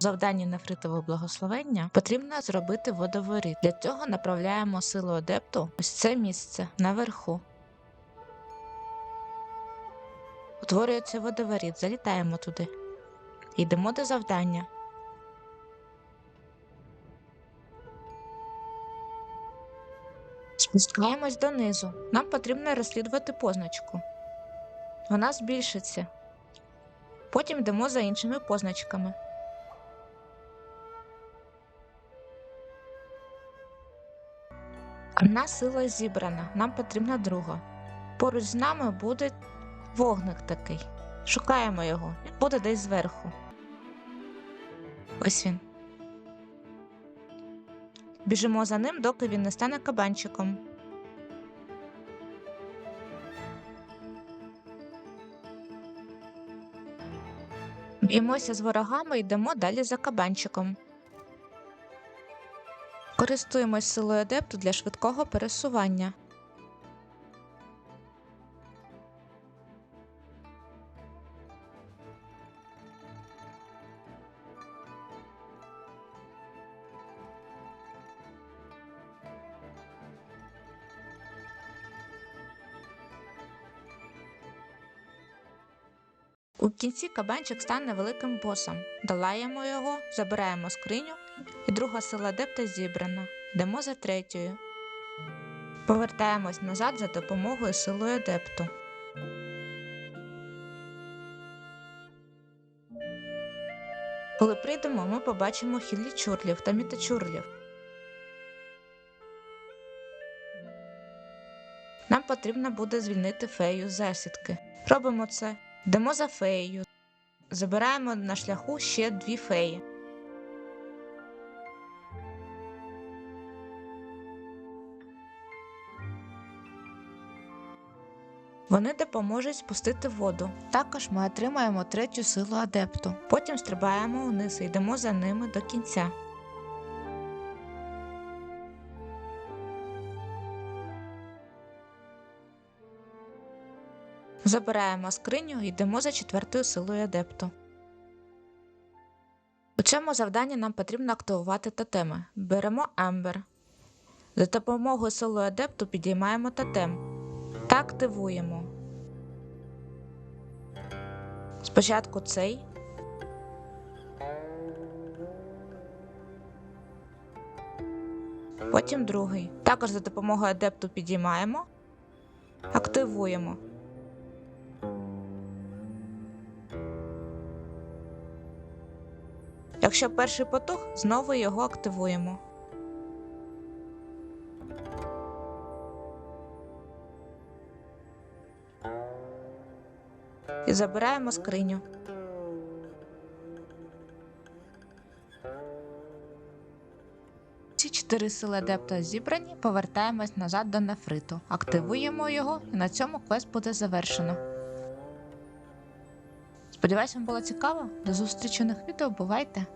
завданні нефритового благословення потрібно зробити водоворіт. Для цього направляємо силу адепту ось це місце наверху. Утворюється водоворіт, залітаємо туди. Йдемо до завдання. Спускаємось донизу. Нам потрібно розслідувати позначку. Вона збільшиться. Потім йдемо за іншими позначками. Одна сила зібрана, нам потрібна друга. Поруч з нами буде вогник такий. Шукаємо його, він буде десь зверху. Ось він. Біжимо за ним, доки він не стане кабанчиком. Б'ємося з ворогами і йдемо далі за кабанчиком. Користуємось силою адепту для швидкого пересування. У кінці кабанчик стане великим босом. Долаємо його, забираємо скриню, і друга сила адепта зібрана. Йдемо за третьою. Повертаємось назад за допомогою силою адепту. Коли прийдемо, ми побачимо хіллі-чурлів та мітачурлів. Нам потрібно буде звільнити фею з засідки. Робимо це. Йдемо за феєю. Забираємо на шляху ще дві феї. Вони допоможуть спустити воду. Також ми отримаємо третю силу адепту. Потім стрибаємо вниз і йдемо за ними до кінця. Забираємо скриню і йдемо за четвертою силою адепту. У цьому завданні нам потрібно активувати тотеми. Беремо Ембер. За допомогою силою адепту підіймаємо тотем та активуємо. Спочатку цей. Потім другий. Також за допомогою адепту підіймаємо, активуємо. Якщо перший потух, знову його активуємо. І забираємо скриню. Ці чотири сили адепта зібрані, повертаємось назад до нефриту, активуємо його, і на цьому квест буде завершено. Сподіваюсь, вам було цікаво. До нових відео. Бувайте!